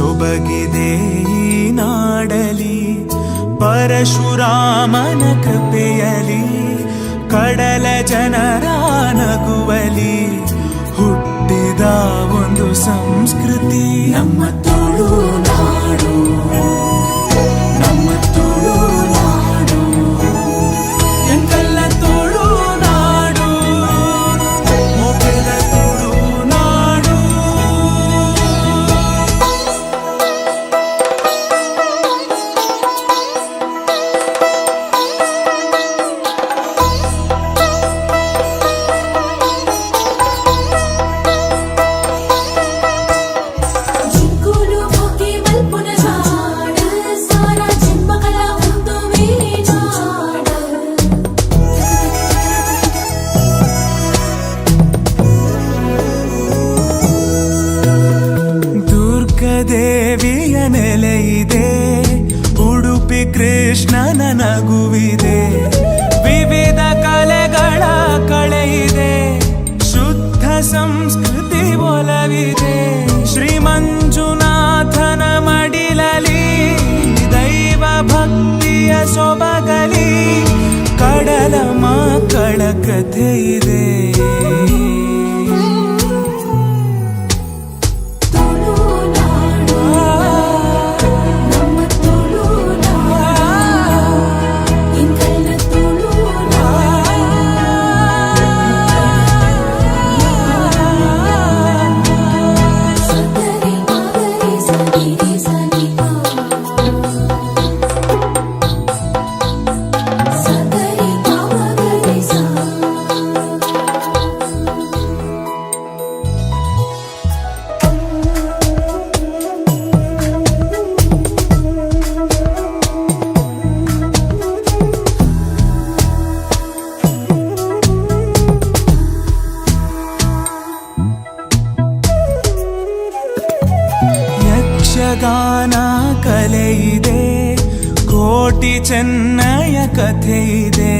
ಸೊಬಗಿದೆ ನಾಡಲಿ ಪರಶುರಾಮನ ಕೃಪೆಯಲಿ ಕಡಲ ಜನರ ನಗುವಲಿ ಹುಟ್ಟಿದ ಒಂದು ಸಂಸ್ಕೃತಿ. ನಮ್ಮ ತುಳು ದುರ್ಗದೇವಿಯ ನೆಲೆಯಿದೆ ಉಡುಪಿ ಕೃಷ್ಣನ ನಗುವಿದೆ ವಿವಿಧ ಕಲೆಗಳ ಕಳೆಯಿದೆ ಶುದ್ಧ ಸಂಸ್ಕೃತಿ ಒಲವಿದೆ. ಶ್ರೀ ಯಕ್ಷಗಾನ ಕಲೆ ಇದೆ ಕೋಟಿ ಚೆನ್ನಯ ಕಥೆ ಇದೆ.